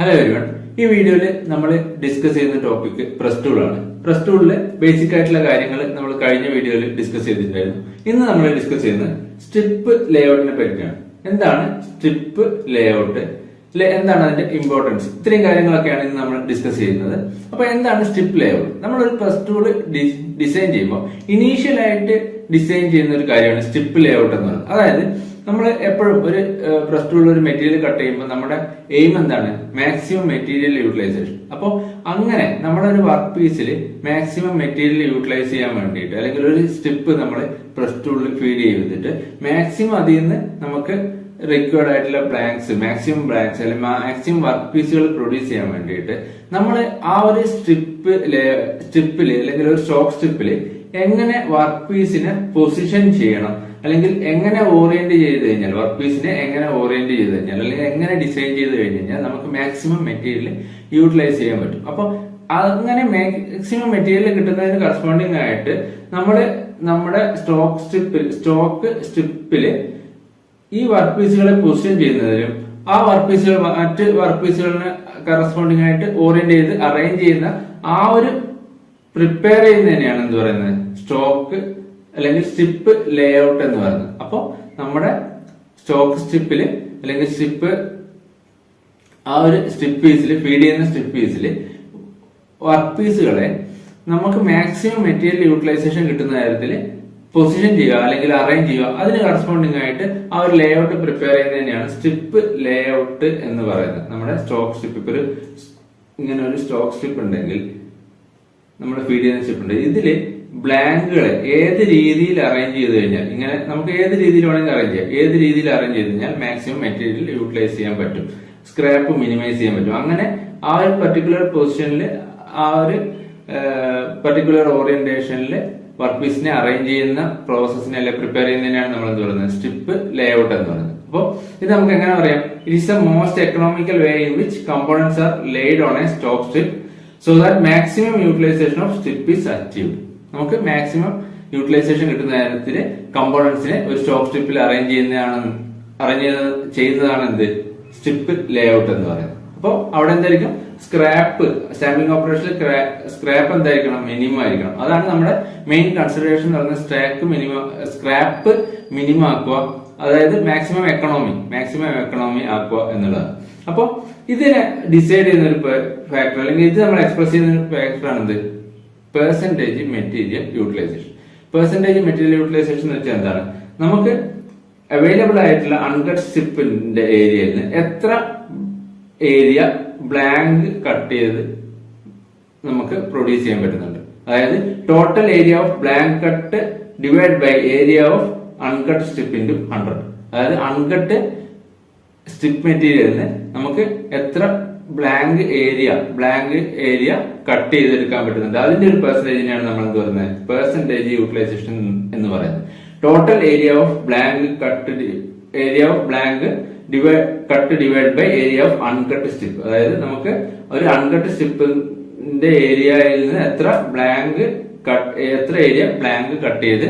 Hello everyone ഈ വീഡിയോയിൽ നമ്മൾ ഡിസ്കസ് ചെയ്യുന്ന ടോപ്പിക് പ്രസ് ടൂൾ ആണ്. പ്രസ് ടൂളിലെ ബേസിക് ആയിട്ടുള്ള കാര്യങ്ങൾ നമ്മൾ കഴിഞ്ഞ വീഡിയോയിൽ ഡിസ്കസ് ചെയ്തിട്ടുണ്ടായിരുന്നു. ഇന്ന് നമ്മൾ ഡിസ്കസ് ചെയ്യുന്നത് സ്ട്രിപ്പ് ലേഔട്ടിനെ പറ്റിയാണ്. എന്താണ് സ്ട്രിപ്പ് ലേഔട്ട് എന്താണ് അതിന്റെ ഇമ്പോർട്ടൻസ് ഇത്രയും കാര്യങ്ങളൊക്കെയാണ് ഇന്ന് നമ്മൾ ഡിസ്കസ് ചെയ്യുന്നത്. അപ്പൊ എന്താണ് സ്ട്രിപ്പ് ലേഔട്ട് നമ്മൾ ഒരു പ്രസ് ടൂൾ ഡിസൈൻ ചെയ്യുമ്പോൾ ഇനീഷ്യൽ ആയിട്ട് ഡിസൈൻ ചെയ്യുന്ന ഒരു കാര്യമാണ് സ്ട്രിപ്പ് ലേഔട്ട് എന്ന് പറയുന്നത്. അതായത് നമ്മൾ എപ്പോഴും ഒരു പ്രസ് ടൂൾ ഒരു മെറ്റീരിയൽ കട്ട് ചെയ്യുമ്പോൾ നമ്മുടെ എയിം എന്താണ്? മാക്സിമം മെറ്റീരിയൽ യൂട്ടിലൈസേഷൻ അപ്പോൾ അങ്ങനെ നമ്മുടെ ഒരു വർക്ക് പീസിൽ മാക്സിമം മെറ്റീരിയൽ യൂട്ടിലൈസ് ചെയ്യാൻ വേണ്ടിയിട്ട് അല്ലെങ്കിൽ ഒരു സ്ട്രിപ്പ് നമ്മൾ പ്രസ് ടൂളിൽ ഫീഡ് ചെയ്തിട്ട് മാക്സിമം അതിൽ നിന്ന് നമുക്ക് റിക്വയർഡ് ആയിട്ടുള്ള ബ്ലാങ്ക്സ് മാക്സിമം ബ്ലാങ്ക്സ് അല്ലെങ്കിൽ മാക്സിമം വർക്ക് പീസുകൾ പ്രൊഡ്യൂസ് ചെയ്യാൻ വേണ്ടിയിട്ട് നമ്മൾ ആ ഒരു സ്ട്രിപ്പ് സ്ട്രിപ്പിൽ അല്ലെങ്കിൽ ഒരു ഷോക്ക് സ്ട്രിപ്പിൽ എങ്ങനെ വർക്ക് പീസിനെ പൊസിഷൻ ചെയ്യണം? അല്ലെങ്കിൽ എങ്ങനെ ഓറിയന്റ് ചെയ്ത് കഴിഞ്ഞാൽ വർക്ക് പീസിനെ എങ്ങനെ ഓറിയന്റ് ചെയ്ത് കഴിഞ്ഞാൽ അല്ലെങ്കിൽ എങ്ങനെ ഡിസൈൻ ചെയ്ത് കഴിഞ്ഞ് കഴിഞ്ഞാൽ നമുക്ക് മാക്സിമം മെറ്റീരിയൽ യൂട്ടിലൈസ് ചെയ്യാൻ പറ്റും. അപ്പോൾ അങ്ങനെ മാക്സിമം മെറ്റീരിയൽ കിട്ടുന്നതിന് കറസ്പോണ്ടിങ് ആയിട്ട് നമ്മൾ നമ്മുടെ സ്റ്റോക്ക് സ്ട്രിപ്പിൽ സ്റ്റോക്ക് സ്ട്രിപ്പിൽ ഈ വർക്ക് പീസുകളെ പൊസിഷൻ ചെയ്യുന്നതിനും ആ വർക്ക് പീസുകൾ മറ്റ് വർക്ക് പീസുകളിന് കറസ്പോണ്ടിങ് ആയിട്ട് ഓറിയന്റ് ചെയ്ത് അറേഞ്ച് ചെയ്യുന്ന ആ ഒരു പ്രിപ്പയർ ചെയ്യുന്നതിനെയാണ് എന്ത് പറയുന്നത്? സ്റ്റോക്ക് അല്ലെങ്കിൽ സ്ട്രിപ്പ് ലേഔട്ട് എന്ന് പറയുന്നത്. അപ്പോൾ നമ്മുടെ സ്റ്റോക്ക് സ്ട്രിപ്പിൽ അല്ലെങ്കിൽ സ്ട്രിപ്പ് ആ ഒരു സ്ട്രിപ്പ് പീസിൽ ഫീഡ് ചെയ്യുന്ന സ്ട്രിപ്പ് പീസിൽ വർക്ക് പീസുകളെ നമുക്ക് മാക്സിമം മെറ്റീരിയൽ യൂട്ടിലൈസേഷൻ കിട്ടുന്ന കാര്യത്തിൽ പൊസിഷൻ ചെയ്യുക അല്ലെങ്കിൽ അറേഞ്ച് ചെയ്യുക. അതിന് കറസ്പോണ്ടിങ് ആയിട്ട് ആ ഒരു ലേ ഔട്ട് പ്രിപ്പയർ ചെയ്യുന്നതിനെയാണ് സ്ട്രിപ്പ് ലേഔട്ട് എന്ന് പറയുന്നത്. നമ്മുടെ സ്റ്റോക്ക് സ്ട്രിപ്പ് ഇപ്പൊ ഒരു ഇങ്ങനെ ഒരു സ്റ്റോക്ക് സ്ട്രിപ്പ് ഉണ്ടെങ്കിൽ നമ്മുടെ ഫീഡ് ചെയ്യുന്ന സ്ട്രിപ്പ് ഉണ്ട്. ഇതിൽ ബ്ലാങ്കുകളെ ഏത് രീതിയിൽ അറേഞ്ച് ചെയ്ത് കഴിഞ്ഞാൽ ഇങ്ങനെ നമുക്ക് ഏത് രീതിയിൽ വേണമെങ്കിൽ അറേഞ്ച് ചെയ്യാം. ഏത് രീതിയിൽ അറേഞ്ച് ചെയ്ത് കഴിഞ്ഞാൽ മാക്സിമം മെറ്റീരിയൽ യൂട്ടിലൈസ് ചെയ്യാൻ പറ്റും. സ്ക്രാപ്പ് മിനിമൈസ് ചെയ്യാൻ പറ്റും. അങ്ങനെ ആ ഒരു പർട്ടിക്കുലർ പൊസിഷനിൽ ആ ഒരു പർട്ടിക്കുലർ ഓറിയന്റേഷനിൽ വർക്ക് പീസിനെ അറേഞ്ച് ചെയ്യുന്ന പ്രോസസ്സിനെ അല്ലെ പ്രിപ്പയർ ചെയ്യുന്നതിനാണ് നമ്മൾ എന്ത് പറയുന്നത്? സ്ട്രിപ്പ് ലേഔട്ട് എന്ന് പറയുന്നത്. അപ്പോൾ ഇത് നമുക്ക് എങ്ങനെ പറയാം? It is a most economical way in which components are laid on a stock strip so that maximum utilisation of strip is achieved നമുക്ക് മാക്സിമം യൂട്ടിലൈസേഷൻ കിട്ടുന്ന കാര്യത്തിൽ കമ്പോണൻസിനെ ഒരു സ്റ്റോക്ക് സ്ട്രിപ്പിൽ അറേഞ്ച് ചെയ്യുന്നതാണ് അറേഞ്ച് ചെയ്യുന്നതാണ് എന്ത്? സ്ട്രിപ്പ് ലേഔട്ട് എന്ന് പറയുന്നത്. അപ്പോൾ അവിടെ എന്തായിരിക്കും? സ്ക്രാപ്പ് സ്റ്റാമ്പിംഗ് ഓപ്പറേഷനിൽ സ്ക്രാപ്പ് എന്തായിരിക്കണം? മിനിമം ആയിരിക്കണം. അതാണ് നമ്മുടെ മെയിൻ കൺസിഡറേഷൻ എന്ന് പറയുന്നത് സ്ട്രാക്ക് മിനിമം സ്ക്രാപ്പ് മിനിമം ആക്കുക. അതായത് മാക്സിമം എക്കണോമി മാക്സിമം എക്കണോമി ആക്കുക എന്നുള്ളതാണ്. അപ്പോൾ ഇതിനെ ഡിസൈഡ് ചെയ്യുന്ന ഒരു ഫാക്ടർ അല്ലെങ്കിൽ ഇത് നമ്മൾ എക്സ്പ്രസ് ചെയ്യുന്ന ഒരു ഫാക്ടറാണ് എന്ത് percentage material utilization percentage material utilization എന്ന് വെച്ചാൽ എന്താണ്? നമുക്ക് അവൈലബിൾ ആയിട്ടുള്ള അൺകട്ട് സ്ട്രിപ്പിന്റെ ഏരിയയിൽ നിന്ന് എത്ര ഏരിയ ബ്ലാങ്ക് കട്ട് ചെയ്ത് നമുക്ക് പ്രൊഡ്യൂസ് ചെയ്യാൻ പറ്റുന്നുണ്ട്? അതായത് total area of blank cut divide by area of uncut strip into hundred അതായത് അൺകട്ട് സ്റ്റിപ്പ് മെറ്റീരിയലിന് നമുക്ക് എത്ര blank area blank area cut ചെയ്തെടുക്കാൻ പറ്റുന്നുണ്ട്. അതിന്റെ ഒരു പെർസെന്റേജിനെയാണ് നമ്മൾ എന്ത് പറയുന്നത്? പെർസെന്റേജ് യൂട്ടിലൈസേഷൻ എന്ന് പറയുന്നത്. Total area of blank cut area of blank divide cut divide by area of uncut strip അതായത് നമുക്ക് ഒരു അൺകട്ട് സ്ട്രിപ്പിന്റെ ഏരിയയിൽ നിന്ന് എത്ര ബ്ലാങ്ക് എത്ര ഏരിയ ബ്ലാങ്ക് കട്ട് ചെയ്ത്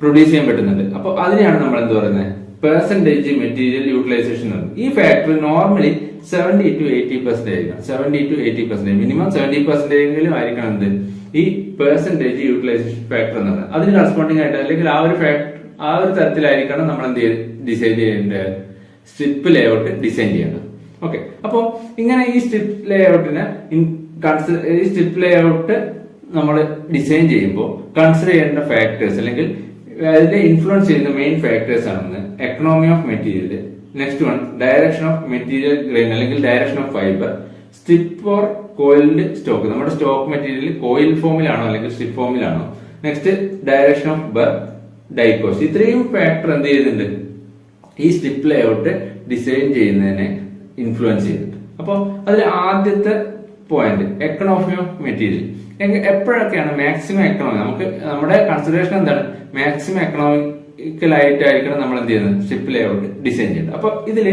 പ്രൊഡ്യൂസ് ചെയ്യാൻ പറ്റുന്നുണ്ട്. അപ്പൊ അതിനെയാണ് നമ്മൾ എന്ത് പറയുന്നത്? പെർസെന്റേജ് മെറ്റീരിയൽ യൂട്ടിലൈസേഷൻ ഈ factory normally seventy to eighty percentage ആയിരിക്കണം. Seventy to eighty percentage minimum seventy percentage എങ്കിലും ആയിരിക്കണം എന്ത്? ഈ പെർസെന്റേജ് യൂട്ടിലൈസേഷൻ ഫാക്ടർ എന്നത് അതിന് കറസ്പോണ്ടിങ് ആയിട്ട് അല്ലെങ്കിൽ ആ ഒരു ഫാക്ടർ ആ ഒരു തരത്തിലായിരിക്കണം നമ്മൾ എന്ത് ഡിസൈൻ ചെയ്യേണ്ടത്. സ്ട്രിപ്പ് ലേഔട്ട് ഡിസൈൻ ചെയ്യേണ്ടത്. ഓക്കെ അപ്പോൾ ഇങ്ങനെ ഈ സ്ട്രിപ്പ് ലേഔട്ടിനെ ഈ സ്ട്രിപ്പ് ലേഔട്ട് നമ്മൾ ഡിസൈൻ ചെയ്യുമ്പോൾ കൺസിഡർ ചെയ്യേണ്ട ഫാക്ടേഴ്സ് അല്ലെങ്കിൽ അതിനെ ഇൻഫ്ലുവൻസ് ചെയ്യുന്ന മെയിൻ ഫാക്ടേഴ്സ് ആണെന്ന് economy of material next one direction of material grain അല്ലെങ്കിൽ direction of fibre strip or coiled stock നമ്മുടെ സ്റ്റോക്ക് മെറ്റീരിയൽ കോയിൽ ഫോമിലാണോ അല്ലെങ്കിൽ strip ഫോമിലാണോ next direction of burr die cost ഇത്രയും ഫാക്ടർ എന്ത് ചെയ്യുന്നുണ്ട്? ഈ സ്ട്രിപ്പ് ലേഔട്ട് ഡിസൈൻ ചെയ്യുന്നതിനെ ഇൻഫ്ലുവൻസ് ചെയ്യുന്നുണ്ട്. അപ്പോൾ അതിൽ ആദ്യത്തെ പോയിന്റ് എക്കണോമി ഓഫ് മെറ്റീരിയൽ എപ്പോഴൊക്കെയാണ് മാക്സിമം എക്കണോമി നമുക്ക് നമ്മുടെ കൺസിഡറേഷൻ എന്താണ്? മാക്സിമം എക്കണോമിക്കൽ ആയിട്ടായിരിക്കണം നമ്മൾ എന്ത് ചെയ്യുന്നത്? ഷിപ്പ് ലേഔട്ട് ഡിസൈൻ ചെയ്യുന്നത്. അപ്പൊ ഇതിൽ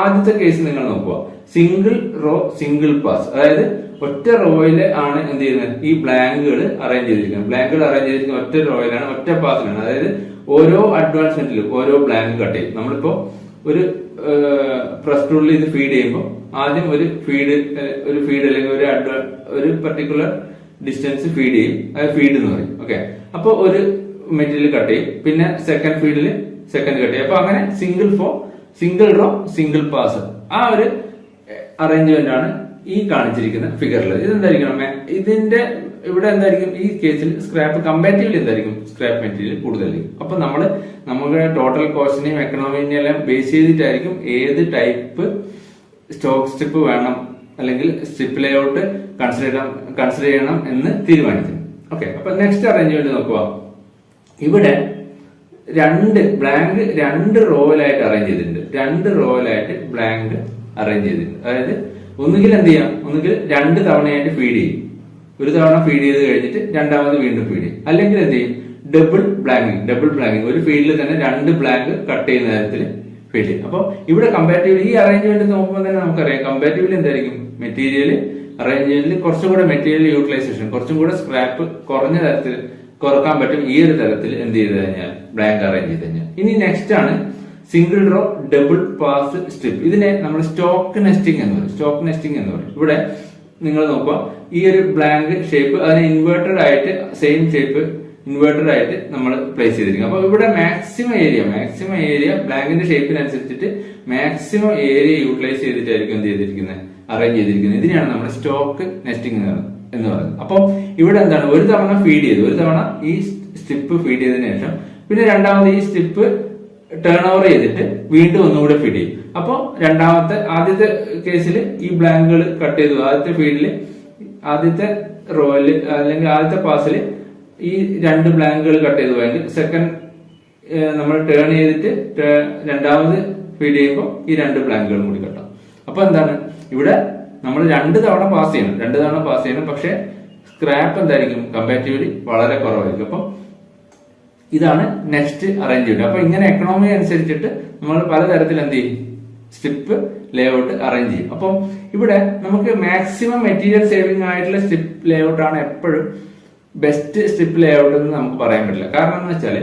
ആദ്യത്തെ കേസ് നിങ്ങൾ നോക്കുക. സിംഗിൾ റോ സിംഗിൾ പാസ് അതായത് ഒറ്റ റോയിൽ ആണ് എന്ത് ചെയ്യുന്നത്? ഈ ബ്ലാങ്കുകൾ അറേഞ്ച് ചെയ്തിരിക്കുന്നത്. ബ്ലാങ്കുകൾ അറേഞ്ച് ചെയ്തിരിക്കുന്ന ഒറ്റ റോയിലാണ് ഒറ്റ പാസിലാണ് അതായത് ഓരോ അഡ്വാൻസ്മെന്റിലും ഓരോ ബ്ലാങ്ക് കട്ട് ചെയ്യും. നമ്മളിപ്പോ ഒരു പ്രസ് ടൂളിൽ ഇത് ഫീഡ് ചെയ്യുമ്പോൾ ആദ്യം ഒരു ഫീഡ് ഒരു ഫീഡ് അല്ലെങ്കിൽ ഒരു അഡ്വാൻ ഒരു പർട്ടിക്കുലർ ഡിസ്റ്റൻസ് ഫീഡ് ചെയ്യും. അത് ഫീഡ് എന്ന് പറയും. ഓക്കെ അപ്പോൾ ഒരു മെറ്റീരിയൽ കട്ട് ചെയ്യും. പിന്നെ സെക്കൻഡ് ഫീഡിൽ സെക്കൻഡ് കട്ട് ചെയ്യും. അപ്പൊ അങ്ങനെ സിംഗിൾ ഫോ സിംഗിൾ റോ സിംഗിൾ പാസ് ആ ഒരു അറേഞ്ച്മെന്റ് ആണ് ഈ കാണിച്ചിരിക്കുന്ന ഫിഗറിൽ ഇതെന്തായിരിക്കണം ഇതിന്റെ ഇവിടെ എന്തായിരിക്കും? ഈ കേസിൽ സ്ക്രാപ്പ് കമ്പാരിറ്റീവ്ലി എന്തായിരിക്കും? സ്ക്രാപ്പ് മെറ്റീരിയൽ കൂടുതലായിരിക്കും. അപ്പൊ നമ്മൾ നമ്മുടെ ടോട്ടൽ കോസ്റ്റിനെയും എക്കണോമിനെയും എല്ലാം ബേസ് ചെയ്തിട്ടായിരിക്കും ഏത് ടൈപ്പ് സ്റ്റോക്ക് സ്റ്റിപ്പ് വേണം അല്ലെങ്കിൽ സ്ട്രിപ്പ് ലേഔട്ട് കൺസിഡർ കൺസിഡർ ചെയ്യണം എന്ന് തീരുമാനിക്കുന്നു ഓക്കെ അപ്പൊ നെക്സ്റ്റ് അറേഞ്ച്മെന്റ് നോക്കുക. ഇവിടെ രണ്ട് ബ്ലാങ്ക് രണ്ട് റോയിലായിട്ട് അറേഞ്ച് ചെയ്തിട്ടുണ്ട്. രണ്ട് റോയിലായിട്ട് ബ്ലാങ്ക് അറേഞ്ച് ചെയ്തിട്ടുണ്ട്. അതായത് ഒന്നുകിൽ എന്ത് ചെയ്യാം? ഒന്നുകിൽ രണ്ട് തവണയായിട്ട് ഫീഡ് ചെയ്യും. ഒരു തവണ ഫീഡ് ചെയ്ത് കഴിഞ്ഞിട്ട് രണ്ടാമത് വീണ്ടും ഫീഡ് ചെയ്യും. അല്ലെങ്കിൽ എന്ത് ചെയ്യും? ഡബിൾ ബ്ലാങ്കിങ് ഡബിൾ ബ്ലാങ്കിങ് ഒരു ഫീൽഡിൽ തന്നെ രണ്ട് ബ്ലാങ്ക് കട്ട് ചെയ്യുന്ന തരത്തിൽ ചെയ്യും അപ്പോൾ ഇവിടെ കമ്പാരിറ്റീവ്ലി ഈ അറേഞ്ച്മെന്റ് നോക്കുമ്പോൾ തന്നെ നമുക്കറിയാം കമ്പാരിറ്റീവ്ലി എന്തായിരിക്കും? മെറ്റീരിയൽ അറേഞ്ച്മെന്റിൽ കുറച്ചും കൂടെ മെറ്റീരിയൽ യൂട്ടിലൈസേഷൻ കുറച്ചും കൂടെ സ്ക്രാപ്പ് കുറഞ്ഞ തരത്തിൽ കുറയ്ക്കാൻ പറ്റും ഈ ഒരു തരത്തിൽ എന്ത് ചെയ്ത് കഴിഞ്ഞാൽ ബ്ലാങ്ക് അറേഞ്ച് ചെയ്ത് കഴിഞ്ഞാൽ. ഇനി നെക്സ്റ്റ് ആണ് single row double pass strip ഇതിനെ നമ്മൾ സ്റ്റോക്ക് നെസ്റ്റിംഗ് എന്ന് പറയും. സ്റ്റോക്ക് നെസ്റ്റിംഗ് എന്ന് പറയും. ഇവിടെ നിങ്ങൾ നോക്കുക ഈ ഒരു ബ്ലാങ്ക് ഷേപ്പ് അതിന് ഇൻവേർട്ടഡ് ആയിട്ട് സെയിം ഷേപ്പ് ഇൻവേർട്ടഡ് ആയിട്ട് നമ്മൾ പ്ലേസ് ചെയ്തിരിക്കും അപ്പൊ ഇവിടെ മാക്സിമം ഏരിയ മാക്സിമം ഏരിയ ബ്ലാങ്കിന്റെ ഷേപ്പിനനുസരിച്ചിട്ട് മാക്സിമം ഏരിയ യൂട്ടിലൈസ് ചെയ്തിട്ടായിരിക്കും എന്ത് ചെയ്തിരിക്കുന്നത് അറേഞ്ച് ചെയ്തിരിക്കുന്നത് ഇതിനെയാണ് നമ്മുടെ സ്റ്റോക്ക് നെസ്റ്റിംഗ് എന്ന് പറയുന്നത്. അപ്പം ഇവിടെ എന്താണ്? ഒരു തവണ ഫീഡ് ചെയ്തു. ഒരു തവണ ഈ സ്റ്റിപ്പ് ഫീഡ് ചെയ്തതിനു ശേഷം പിന്നെ രണ്ടാമത് ഈ സ്റ്റിപ്പ് ടേൺ ഓവർ ചെയ്തിട്ട് വീണ്ടും ഒന്നുകൂടെ ഫീഡ് ചെയ്യും. അപ്പോൾ രണ്ടാമത്തെ ആദ്യത്തെ കേസിൽ ഈ ബ്ലാങ്കുകൾ കട്ട് ചെയ്തു. ആദ്യത്തെ ഫീഡിൽ ആദ്യത്തെ റോയിൽ അല്ലെങ്കിൽ ആദ്യത്തെ പാസിൽ ഈ രണ്ട് ബ്ലാങ്കുകൾ കട്ട് ചെയ്ത് പോയെങ്കിൽ സെക്കൻഡ് നമ്മൾ ടേൺ ചെയ്തിട്ട് രണ്ടാമത് ഫീഡ് ചെയ്യുമ്പോൾ ഈ രണ്ട് ബ്ലാങ്കുകളും കൂടി കട്ടാം അപ്പൊ എന്താണ്? ഇവിടെ നമ്മൾ രണ്ട് തവണ പാസ് ചെയ്യണം. രണ്ട് തവണ പാസ് ചെയ്യണം. പക്ഷെ സ്ക്രാപ്പ് എന്തായിരിക്കും? കമ്പാരിറ്റീവ്ലി വളരെ കുറവായിരിക്കും. അപ്പം ഇതാണ് നെക്സ്റ്റ് അറേഞ്ച്മെന്റ് അപ്പൊ ഇങ്ങനെ എക്കണോമി അനുസരിച്ചിട്ട് നമ്മൾ പലതരത്തിൽ എന്ത് ചെയ്യും? സ്ട്രിപ്പ് ലേഔട്ട് അറേഞ്ച് ചെയ്യും. അപ്പം ഇവിടെ നമുക്ക് മാക്സിമം മെറ്റീരിയൽ സേവിംഗ് ആയിട്ടുള്ള സ്ട്രിപ്പ് ലേഔട്ട് ആണ് എപ്പോഴും ബെസ്റ്റ് സ്ട്രിപ്പ് ലേ ഔട്ട് എന്ന് നമുക്ക് പറയാൻ പറ്റില്ല. കാരണം എന്ന് വെച്ചാൽ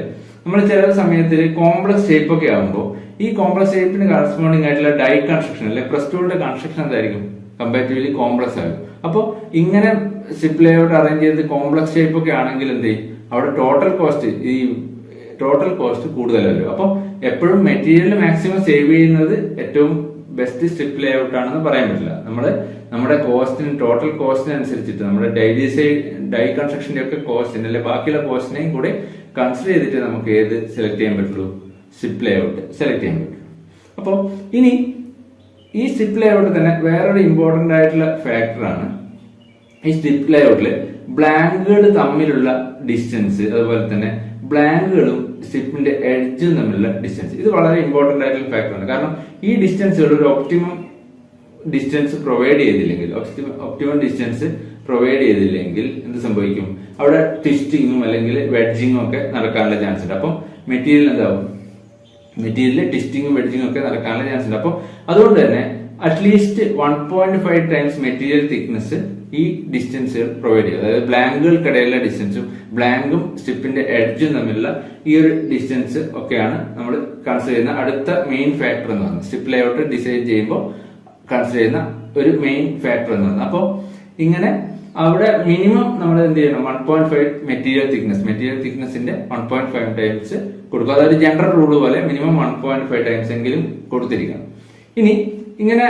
നമ്മൾ ചില സമയത്ത് കോംപ്ലക്സ് ഷേപ്പ് ഒക്കെ ആകുമ്പോൾ ഈ കോംപ്ലക്സ് ഷേപ്പിന് കറസ്പോണ്ടിങ് ആയിട്ടുള്ള ഡൈ കൺസ്ട്രക്ഷൻ അല്ലെ പ്രസ്റ്റൂളിന്റെ കൺസ്ട്രക്ഷൻ എന്തായിരിക്കും? കമ്പാരിറ്റീവ്ലി കോംപ്ലക്സ് ആകും അപ്പോൾ ഇങ്ങനെ സ്ട്രിപ്പ് ലേഔട്ട് അറേഞ്ച് ചെയ്ത് കോംപ്ലക്സ് ഷേപ്പ് ഒക്കെ ആണെങ്കിൽ എന്ത് ചെയ്യും? അവിടെ ടോട്ടൽ കോസ്റ്റ് ഈ ടോട്ടൽ കോസ്റ്റ് കൂടുതലല്ലോ അപ്പോൾ എപ്പോഴും മെറ്റീരിയൽ മാക്സിമം സേവ് ചെയ്യുന്നത് ഏറ്റവും ബെസ്റ്റ് സ്ട്രിപ്പ് ലേ ഔട്ട് ആണെന്ന് പറയാൻ പറ്റില്ല. നമ്മൾ നമ്മുടെ കോസ്റ്റിന് ടോട്ടൽ കോസ്റ്റിന് അനുസരിച്ചിട്ട് നമ്മുടെ ഡൈ ഡിസൈൻ ഡൈ കൺസ്ട്രക്ഷന്റെ ഒക്കെ കോസ്റ്റിന് അല്ലെ ബാക്കിയുള്ള കോസ്റ്റിനെയും കൂടി കൺസിഡർ ചെയ്തിട്ട് നമുക്ക് ഏത് സെലക്ട് ചെയ്യാൻ പറ്റുള്ളൂ? സ്ട്രിപ്പ് ലേ ഔട്ട് സെലക്ട് ചെയ്യാൻ പറ്റുള്ളൂ അപ്പോൾ ഇനി ഈ സ്ട്രിപ്പ് ലേ ഔട്ട് തന്നെ വേറൊരു ഇമ്പോർട്ടന്റ് ആയിട്ടുള്ള ഫാക്ടറാണ് ഈ സ്ട്രിപ്പ് ഔട്ടിൽ ബ്ലാങ്കുകൾ തമ്മിലുള്ള ഡിസ്റ്റൻസ് അതുപോലെ തന്നെ ബ്ലാങ്കുകളും സ്ട്രിപ്പിന്റെ എഡ്ജും തമ്മിലുള്ള ഡിസ്റ്റൻസ് ഇത് വളരെ ഇമ്പോർട്ടന്റ് ആയിട്ടുള്ള ഫാക്ടർ ആണ്. കാരണം ഈ ഡിസ്റ്റൻസുകൾ ഒരു ഒപ്റ്റിമം ഡിസ്റ്റൻസ് പ്രൊവൈഡ് ചെയ്തില്ലെങ്കിൽ ഒപ്റ്റിമം ഡിസ്റ്റൻസ് പ്രൊവൈഡ് ചെയ്തില്ലെങ്കിൽ എന്ത് സംഭവിക്കും? അവിടെ ട്വിസ്റ്റിങ്ങും അല്ലെങ്കിൽ വെഡ്ജിങ്ങും ഒക്കെ നടക്കാനുള്ള ചാൻസ് ഉണ്ട്. അപ്പം മെറ്റീരിയൽ എന്താവും? മെറ്റീരിയലിൽ ട്വിസ്റ്റിങ്ങും വെഡ്ജിങ്ങും ഒക്കെ നടക്കാനുള്ള ചാൻസ് ഉണ്ട്. അപ്പോൾ അതുകൊണ്ട് തന്നെ at least one point five times material thickness ഈ ഡിസ്റ്റൻസ് പ്രൊവൈഡ് ചെയ്യും അതായത് ബ്ലാങ്കുകൾക്കിടയിലുള്ള ഡിസ്റ്റൻസും ബ്ലാങ്കും സ്റ്റിപ്പിന്റെ എഡ്ജും തമ്മിലുള്ള ഈ ഒരു ഡിസ്റ്റൻസ് ഒക്കെയാണ് നമ്മൾ കൺസിഡർ ചെയ്യുന്ന അടുത്ത മെയിൻ ഫാക്ടർ എന്ന് പറയുന്നത്. സ്ട്രിപ്പ് ലേഔട്ട് ഡിസൈൻ ചെയ്യുമ്പോൾ കൺസിഡർ ചെയ്യുന്ന ഒരു മെയിൻ ഫാക്ടർ എന്ന് പറയുന്നത്. അപ്പോൾ ഇങ്ങനെ അവിടെ മിനിമം നമ്മൾ എന്ത് ചെയ്യണം? One point five material thickness material തിക്നെസിന്റെ one point five times കൊടുക്കുക. അതായത് ജനറൽ റൂൾ പോലെ minimum one point five times എങ്കിലും കൊടുത്തിരിക്കണം. ഇനി ഇങ്ങനെ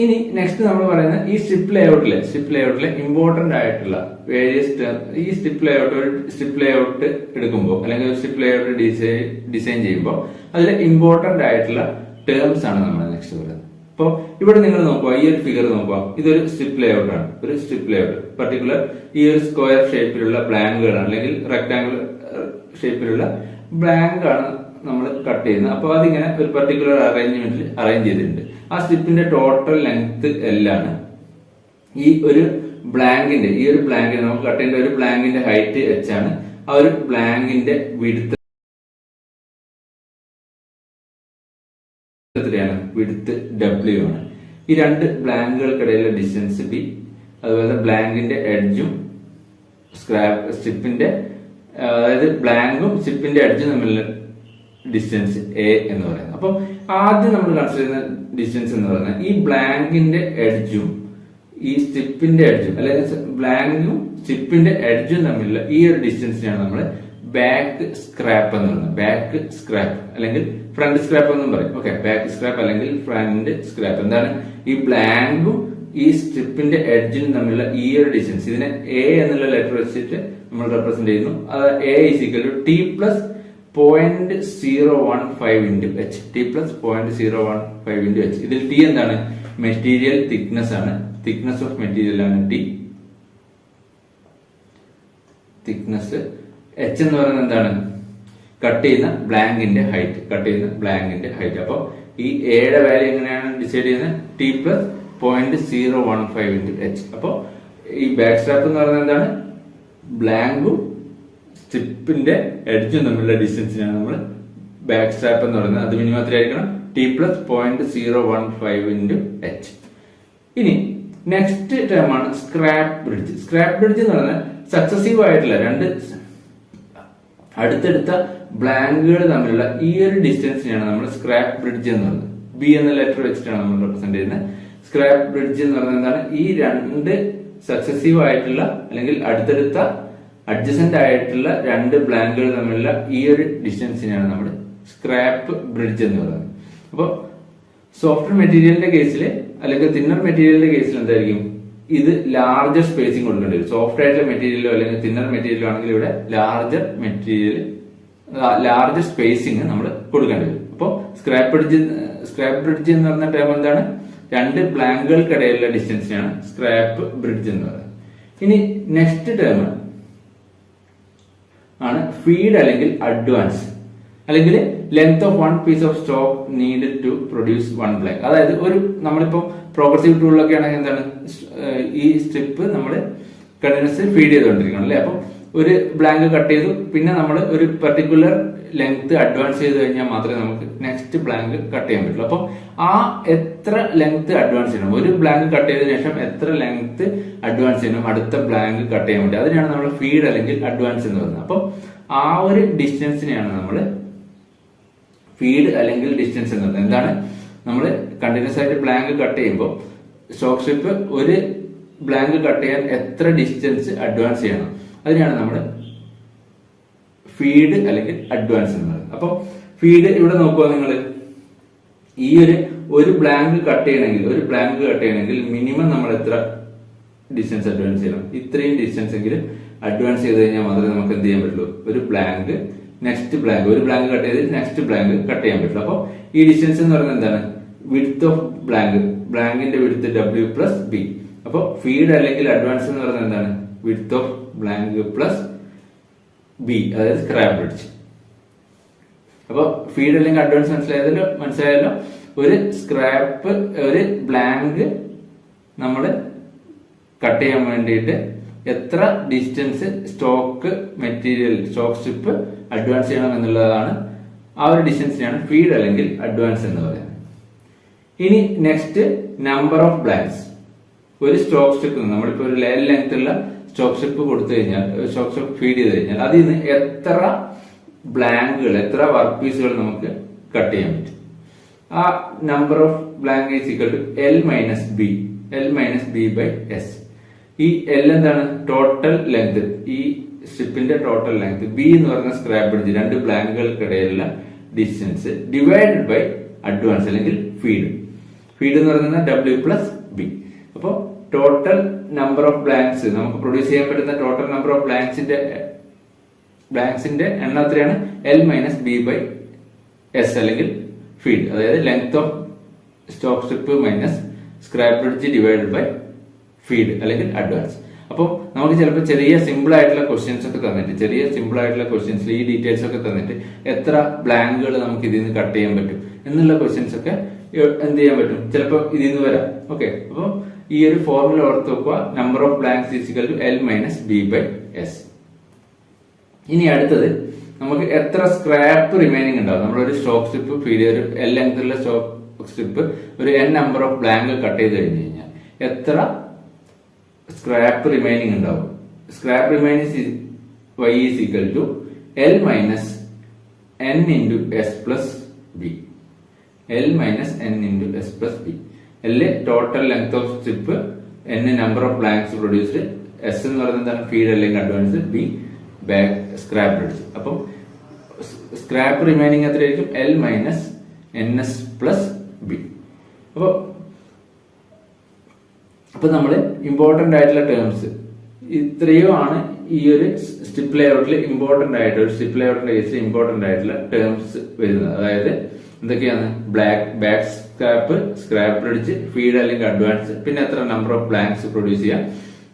ഇനി നെക്സ്റ്റ് നമ്മൾ പറയുന്നത് ഈ സ്ട്രിപ്പ് ലേഔട്ടിലെ സ്ട്രിപ്പ് ലേഔട്ടിലെ ഇമ്പോർട്ടന്റ് ആയിട്ടുള്ള വേരിയസ് ഈ സ്ട്രിപ്പ് ലേഔട്ട് ഒരു സ്ട്രിപ്പ് ലേഔട്ട് എടുക്കുമ്പോൾ അല്ലെങ്കിൽ സ്ട്രിപ്പ് ലേഔട്ട് ഡിസൈൻ ഡിസൈൻ ചെയ്യുമ്പോൾ അതിൽ ഇമ്പോർട്ടന്റ് ആയിട്ടുള്ള ടേംസ് ആണ് നമ്മൾ നെക്സ്റ്റ് പറയുന്നത്. അപ്പോൾ ഇവിടെ നിങ്ങൾ നോക്കുക ഈ ഒരു ഫിഗർ നോക്കുക ഇതൊരു സ്ട്രിപ്പ് ലേഔട്ട് ആണ്. ഒരു സ്ട്രിപ്പ് ലേഔട്ട് പർട്ടിക്കുലർ ഈ ഒരു സ്ക്വയർ ഷേപ്പിലുള്ള ബ്ലാങ്കുകളാണ് അല്ലെങ്കിൽ റെക്ടാംഗിൾ ഷേപ്പിലുള്ള ബ്ലാങ്ക് ആണ് നമ്മൾ കട്ട് ചെയ്യുന്നത്. അപ്പോൾ അതിങ്ങനെ ഒരു പർട്ടിക്കുലർ അറേഞ്ച്മെന്റിൽ അറേഞ്ച് ചെയ്തിട്ടുണ്ട്. ആ സ്ട്രിപ്പിന്റെ ടോട്ടൽ ലെങ്ത് എല്ലാണ് ഈ ഒരു ബ്ലാങ്കിന്റെ ഈ ഒരു ബ്ലാങ്കിന്റെ നമുക്ക് കട്ട് ചെയ്യേണ്ട ഒരു ബ്ലാങ്കിന്റെ ഹൈറ്റ് എച്ച് ആണ്. ആ ഒരു ബ്ലാങ്കിന്റെ വിടുത്ത് എത്രയാണ്? വിടുത്ത് ഡബ്ല്യു ആണ്. ഈ രണ്ട് ബ്ലാങ്കുകൾക്കിടയിലെ ഡിസ്റ്റൻസ് ബി അതുപോലെ ബ്ലാങ്കിന്റെ എഡ്ജും സ്ക്രാപ്പ് സ്ട്രിപ്പിന്റെ അതായത് ബ്ലാങ്കും സ്ട്രിപ്പിന്റെ എഡ്ജും തമ്മിലുള്ള ഡിസ്റ്റൻസ് എ എന്ന് പറയുന്നത്. അപ്പം ആദ്യം നമ്മൾ കൺസിഡർ ചെയ്യുന്ന ഡിസ്റ്റൻസ് എന്ന് പറയുന്നത് ഈ ബ്ലാങ്കിന്റെ എഡ്ജും ഈ സ്റ്റിപ്പിന്റെ എഡ്ജും അല്ലെങ്കിൽ ബ്ലാങ്കും സ്റ്റിപ്പിന്റെ എഡ്ജും തമ്മിലുള്ള ഈ ഒരു ഡിസ്റ്റൻസിനാണ് നമ്മൾ ബാക്ക് സ്ക്രാപ്പ് എന്ന് പറയുന്നത്. ബാക്ക് സ്ക്രാപ്പ് അല്ലെങ്കിൽ ഫ്രണ്ട് സ്ക്രാപ്പ് എന്നും പറയും. ഓക്കെ ബാക്ക് സ്ക്രാപ്പ് അല്ലെങ്കിൽ ഫ്രണ്ട് സ്ക്രാപ്പ് എന്താണ്? ഈ ബ്ലാങ്കും ഈ സ്ട്രിപ്പിന്റെ എഡ്ജിനും തമ്മിലുള്ള ഈ ഒരു ഡിസ്റ്റൻസ് ഇതിനെ എ എന്നുള്ള ലെറ്റർ വെച്ചിട്ട് നമ്മൾ റെപ്രസെന്റ് ചെയ്യുന്നു. അത് A is equal to T plus point zero one five into H T plus point zero one five into H ഇതിൽ ടി എന്താണ്? മെറ്റീരിയൽ തിക്നെസ് ആണ്. തിക്നെസ് ഓഫ് മെറ്റീരിയൽ ആണ് ടി തിക്നെസ് എച്ച് എന്ന് പറയുന്നത് എന്താണ്? കട്ട് ചെയ്യുന്ന ബ്ലാങ്കിന്റെ ഹൈറ്റ് കട്ട് ചെയ്യുന്ന ബ്ലാങ്കിന്റെ height അപ്പോൾ ഈ എയുടെ വാല്യൂ എങ്ങനെയാണ് ഡിസൈഡ് ചെയ്യുന്നത്? T plus point zero one five into H അപ്പോൾ ഈ ബാക്ക് സ്റ്റാപ്പ് എന്ന് പറയുന്നത് എന്താണ്? ബ്ലാങ്കും സ്റ്റിപ്പിന്റെ എഡ്ജും തമ്മിലുള്ള ഡിസ്റ്റൻസിനാണ് നമ്മൾ ബാക്ക് സ്ട്രാപ്പ് എന്ന് പറയുന്നത്. അത് minimum എത്രയായിരിക്കണം T plus point zero one five into H ഇനി നെക്സ്റ്റ് ടേം ആണ് സ്ക്രാപ്പ് ബ്രിഡ്ജ് സ്ക്രാപ്പ് ബ്രിഡ്ജ് എന്ന് പറയുന്നത് സക്സസീവ് ആയിട്ടുള്ള രണ്ട് അടുത്തടുത്ത ബ്ലാങ്കുകൾ തമ്മിലുള്ള ഈ ഒരു ഡിസ്റ്റൻസിനെയാണ് നമ്മൾ സ്ക്രാപ്പ് ബ്രിഡ്ജ് എന്ന് പറയുന്നത്. ബി എന്ന ലെറ്റർ വെച്ചിട്ടാണ് നമ്മൾ റെപ്രസെന്റ് ചെയ്യുന്നത്. സ്ക്രാപ്പ് ബ്രിഡ്ജ് എന്ന് പറയുന്നത് എന്താണ്? ഈ രണ്ട് സക്സസീവ് ആയിട്ടുള്ള അല്ലെങ്കിൽ അടുത്തടുത്ത അഡ്ജസന്റ് ആയിട്ടുള്ള രണ്ട് ബ്ലാങ്കുകൾ തമ്മിലുള്ള ഈ ഒരു ഡിസ്റ്റൻസിനാണ് നമ്മൾ സ്ക്രാപ്പ് ബ്രിഡ്ജ് എന്ന് പറയുന്നത്. അപ്പോൾ സോഫ്റ്റ്വെയർ മെറ്റീരിയലിന്റെ കേസിൽ അല്ലെങ്കിൽ തിന്നർ മെറ്റീരിയലിന്റെ കേസിൽ എന്തായിരിക്കും? ഇത് ലാർജർ സ്പേസിംഗ് കൊടുക്കേണ്ടി വരും. സോഫ്റ്റ് ആയിട്ടുള്ള മെറ്റീരിയലോ അല്ലെങ്കിൽ തിന്നർ മെറ്റീരിയലോ ആണെങ്കിൽ ഇവിടെ ലാർജർ മെറ്റീരിയൽ ലാർജർ സ്പേസിംഗ് നമ്മൾ കൊടുക്കേണ്ടി വരും. അപ്പോൾ സ്ക്രാപ്പ് ബ്രിഡ്ജ് സ്ക്രാപ്പ് ബ്രിഡ്ജ് എന്ന് പറഞ്ഞ ടേം എന്താണ്? രണ്ട് ബ്ലാങ്കുകൾക്കിടയിലുള്ള ഡിസ്റ്റൻസിനാണ് സ്ക്രാപ്പ് ബ്രിഡ്ജ് എന്ന് പറയുന്നത്. ഇനി നെക്സ്റ്റ് ടേം ആണ് ഫീഡ് അല്ലെങ്കിൽ അഡ്വാൻസ് അല്ലെങ്കിൽ length of one piece of stock need to produce one blank അതായത് ഒരു നമ്മളിപ്പോ പ്രോഗ്രസീവ് ടൂളിലൊക്കെ ആണെങ്കിൽ എന്താണ്? ഈ സ്ട്രിപ്പ് നമ്മൾ കണ്ടിന്യൂസ് ഫീഡ് ചെയ്തുകൊണ്ടിരിക്കണം അല്ലേ? അപ്പോൾ ഒരു ബ്ലാങ്ക് കട്ട് ചെയ്തു. പിന്നെ നമ്മൾ ഒരു പെർട്ടിക്കുലർ ലെങ്ത് അഡ്വാൻസ് ചെയ്ത് കഴിഞ്ഞാൽ മാത്രമേ നമുക്ക് നെക്സ്റ്റ് ബ്ലാങ്ക് കട്ട് ചെയ്യാൻ പറ്റുള്ളൂ. അപ്പം ആ എത്ര ലെങ്ത് അഡ്വാൻസ് ചെയ്യണം? ഒരു ബ്ലാങ്ക് കട്ട് ചെയ്തതിനു ശേഷം എത്ര ലെങ്ത് അഡ്വാൻസ് ചെയ്യണം? അടുത്ത ബ്ലാങ്ക് കട്ട് ചെയ്യാൻ പറ്റും അതിനാണ് നമ്മൾ ഫീഡ് അല്ലെങ്കിൽ അഡ്വാൻസ് എന്ന് പറയുന്നത്. അപ്പം ആ ഒരു ഡിസ്റ്റൻസിനെയാണ് നമ്മൾ ഫീഡ് അല്ലെങ്കിൽ ഡിസ്റ്റൻസ് എന്ന് പറയുന്നത്. എന്താണ്? നമ്മൾ കണ്ടിന്യൂസ് ആയിട്ട് ബ്ലാങ്ക് കട്ട് ചെയ്യുമ്പോൾ സ്റ്റോക്ക് ഷിപ്പ് ഒരു ബ്ലാങ്ക് കട്ട് ചെയ്യാൻ എത്ര ഡിസ്റ്റൻസ് അഡ്വാൻസ് ചെയ്യണം? അതിനാണ് നമ്മൾ ഫീഡ് അല്ലെങ്കിൽ അഡ്വാൻസ് എന്നത് അപ്പൊ ഫീഡ് ഇവിടെ നോക്കുക നിങ്ങൾ. ഈ ഒരു ഒരു ബ്ലാങ്ക് കട്ട് ചെയ്യണമെങ്കിൽ ഒരു ബ്ലാങ്ക് കട്ട് ചെയ്യണമെങ്കിൽ മിനിമം നമ്മൾ എത്ര ഡിസ്റ്റൻസ് അഡ്വാൻസ് ചെയ്യണം? ഇത്രയും ഡിസ്റ്റൻസ് എങ്കിലും അഡ്വാൻസ് ചെയ്ത് കഴിഞ്ഞാൽ മാത്രമേ നമുക്ക് എന്ത് ചെയ്യാൻ പറ്റുള്ളൂ? ഒരു ബ്ലാങ്ക് നെക്സ്റ്റ് ബ്ലാങ്ക് ഒരു ബ്ലാങ്ക് കട്ട് ചെയ്ത് നെക്സ്റ്റ് ബ്ലാങ്ക് കട്ട് ചെയ്യാൻ പറ്റുള്ളൂ. അപ്പോൾ ഈ ഡിസ്റ്റൻസ് എന്ന് പറയുന്നത് എന്താണ്? വിഡ്ത്ത് ഓഫ് ബ്ലാങ്ക് ബ്ലാങ്കിന്റെ വിഡ്ത്ത് ഡബ്ല്യു പ്ലസ് ബി അപ്പോൾ ഫീഡ് അല്ലെങ്കിൽ അഡ്വാൻസ് എന്ന് പറയുന്നത് എന്താണ്? Width of blank plus B അതായത് സ്ക്രാബ് ബ്രിഡ്ജ് അപ്പോൾ ഫീഡ് അല്ലെങ്കിൽ അഡ്വാൻസ് മനസ്സിലായതല്ലോ മനസ്സിലായല്ലോ ഒരു സ്ക്രാപ്പ് ഒരു ബ്ലാങ്ക് നമ്മൾ കട്ട് ചെയ്യാൻ വേണ്ടിയിട്ട് എത്ര distance stock material stock strip advance ചെയ്യണം എന്നുള്ളതാണ് ആ ഒരു ഡിസ്റ്റൻസിനാണ് ഫീഡ് അല്ലെങ്കിൽ അഡ്വാൻസ് എന്ന് പറയുന്നത്. ഇനി നെക്സ്റ്റ് നമ്പർ ഓഫ് ബ്ലാങ്ക്സ് ഒരു സ്റ്റോക്ക് സ്ട്രിപ്പ് നമ്മളിപ്പോ ഒരു ലെയർ ലെങ്ത് ഉള്ള സ്റ്റോക്ക് സ്റ്റെപ്പ് കൊടുത്തു കഴിഞ്ഞാൽ സ്റ്റോക്ക് സ്റ്റെപ്പ് ഫീഡ് ചെയ്ത് കഴിഞ്ഞാൽ അതിൽ നിന്ന് എത്ര ബ്ലാങ്കുകൾ എത്ര വർക്ക് പീസുകൾ നമുക്ക് കട്ട് ചെയ്യാൻ പറ്റും. ആ number of blank is equal to L minus B L minus B by S ഈ എൽ എന്താണ്? ടോട്ടൽ ലെങ്ത് ഈ സ്ട്രിപ്പിന്റെ ടോട്ടൽ ലെങ്ത് ബി എന്ന് പറഞ്ഞ സ്ക്രാപ്പ് ബ്രിഡ്ജ് രണ്ട് ബ്ലാങ്കുകൾക്കിടയിലുള്ള ഡിസ്റ്റൻസ് ഡിവൈഡഡ് ബൈ അഡ്വാൻസ് അല്ലെങ്കിൽ ഫീഡ് ഫീഡ് എന്ന് പറയുന്നത് ഡബ്ല്യു പ്ലസ് ബി അപ്പോൾ ടോട്ടൽ നമ്പർ ഓഫ് ബ്ലാങ്ക്സ് നമുക്ക് പ്രൊഡ്യൂസ് ചെയ്യാൻ പറ്റുന്ന ടോട്ടൽ നമ്പർ ഓഫ് ബ്ലാങ്ക്സിന്റെ ബ്ലാങ്ക്സിന്റെ എണ്ണം എത്രയാണ്? L minus B by S അല്ലെങ്കിൽ ഫീഡ് അതായത് length of stock strip minus scrap bridge divided by feed അല്ലെങ്കിൽ അഡ്വാൻസ് അപ്പോൾ നമുക്ക് ചിലപ്പോൾ ചെറിയ സിമ്പിൾ ആയിട്ടുള്ള ക്വസ്റ്റ്യൻസ് ഒക്കെ തന്നിട്ട് ചെറിയ സിമ്പിൾ ആയിട്ടുള്ള ക്വസ്റ്റ്യൻസിൽ ഈ ഡീറ്റെയിൽസ് ഒക്കെ തന്നിട്ട് എത്ര ബ്ലാങ്കുകൾ നമുക്ക് ഇതിൽ നിന്ന് കട്ട് ചെയ്യാൻ പറ്റും? എന്നുള്ള ക്വസ്റ്റ്യൻസ് ഒക്കെ എന്ത് ചെയ്യാൻ പറ്റും? ചിലപ്പോൾ ഇതിൽ നിന്ന് വരാം. ഓക്കെ അപ്പോൾ ഈ ഒരു ഫോർമുല ഓർത്ത് വെക്കുക. Number of blanks is equal to L minus B by S ഇനി അടുത്തത് നമുക്ക് എത്ര സ്ക്രാപ്പ് റിമൈനിങ് ഉണ്ടാവും? നമ്മളൊരു സ്റ്റോക്ക് സ്ട്രിപ്പ് ഫീഡ് ഒരു എൽ ലെങ്തിലുള്ള സ്റ്റോക്ക് സ്ട്രിപ്പ് ഒരു N number of blank cut ചെയ്ത് കഴിഞ്ഞ് കഴിഞ്ഞാൽ എത്ര സ്ക്രാപ്പ് റിമൈനിങ് ഉണ്ടാവും? Scrap remaining Y is to L minus N into S plus B L minus N into S plus B L total length of strip N number of blanks produced S എന്ന് പറയുന്നത് feed അല്ലെങ്കിൽ advance B back scrap produce അപ്പം scrap remaining എത്രയായിരിക്കും? L minus N S plus B അപ്പോൾ അപ്പൊ നമ്മൾ important ആയിട്ടുള്ള terms ഇത്രയോ ആണ് ഈ ഒരു സ്റ്റിപ്പ് ലേഔട്ടിൽ ഇമ്പോർട്ടന്റ് ആയിട്ട് ഒരു സ്റ്റിപ്പ് ലേഔട്ടിന്റെ കേസിൽ ഇമ്പോർട്ടന്റ് ആയിട്ടുള്ള ടേംസ് വരുന്നത്. അതായത് എന്തൊക്കെയാണ്? ബ്ലാക്ക് ബാക്ക് സ്ക്രാപ്പ് സ്ക്രാപ്പ് അടിച്ച് ഫീഡ് അല്ലെങ്കിൽ അഡ്വാൻസ് പിന്നെ എത്ര നമ്പർ ഓഫ് ബ്ലാങ്ക്സ് പ്രൊഡ്യൂസ് ചെയ്യാം.